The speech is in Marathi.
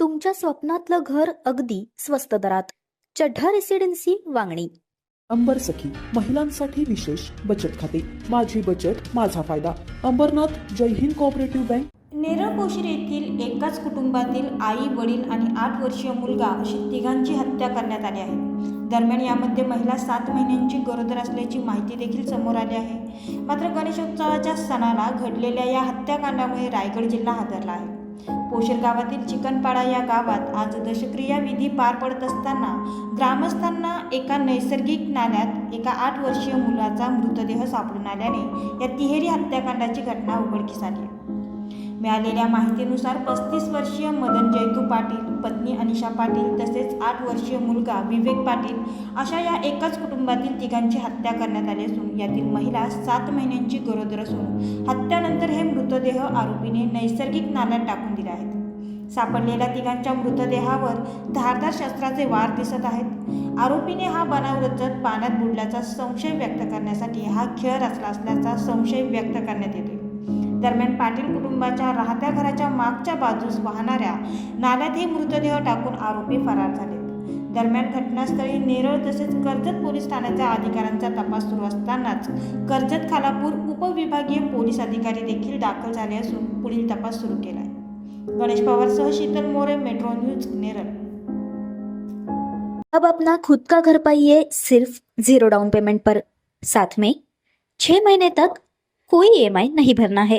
तुमच्या स्वप्नातलं घर अगदी स्वस्त दरात. चढ्ढा रेसिडेन्सी वांगणी. अंबर सखी महिलांसाठी विशेष बचत खाते. माझी बचत माझा फायदा. अंबरनाथ जय हिंद कोऑपरेटिव्ह बँक नेरळ पोशीर येथील एकाच कुटुंबातील आई वडील आणि आठ वर्षीय मुलगा अशी तिघांची हत्या करण्यात आली आहे. दरम्यान यामध्ये महिला सात महिन्यांची गरोदर असल्याची माहिती देखील समोर आली आहे. मात्र गणेशोत्सवाच्या सणाला घडलेल्या या हत्याकांडामुळे रायगड जिल्हा हादरला आहे. पोशर गावातील चिकनपाडा या गावात आज दशक्रिया विधी पार पडत असताना ग्रामस्थांना एका नैसर्गिक नाल्यात एका आठ वर्षीय मुलाचा मृतदेह सापडून आल्याने या तिहेरी हत्याकांडाची घटना उघडकीस आली मिळालेल्या माहितीनुसार पस्तीस वर्षीय मदन जयतू पाटील पत्नी अनिशा पाटील तसेच आठ वर्षीय मुलगा विवेक पाटील अशा या एकाच कुटुंबातील तिघांची हत्या करण्यात आली असून यातील महिला सात महिन्यांची गरोदर असून हत्यानंतर हे मृतदेह आरोपीने नैसर्गिक नाल्यात टाकून दिले आहेत. सापडलेल्या तिघांच्या मृतदेहावर धारदार शस्त्राचे वार दिसत आहेत. आरोपीने हा बनाव रचत पाण्यात बुडल्याचा संशय व्यक्त करण्यासाठी हा खेळ रचला असल्याचा संशय व्यक्त करण्यात येतोय. दरम्यान पाटील कुटुंबाच्या राहत्या घराच्या मागच्या बाजूस वाहणाऱ्या नाल्यात हे मृतदेह टाकून आरोपी फरार झाले. दरम्यान घटनास्थळी नेरळ तसेच कर्जत पोलीस ठाण्याच्या अधिकाऱ्यांचा तपास सुरू असतानाच कर्जत खालापूर उपविभागीय पोलीस अधिकारी देखील दाखल झाले असून पुढील तपास सुरू केला आहे गणेश पवारसह शीतल मोरे मेट्रो न्यूज नेरळ. अब अपना खुद का घर पाइए सिर्फ जीरो डाउन पेमेंट पर. साथ में छह महीने तक कोई ई नहीं भरना है।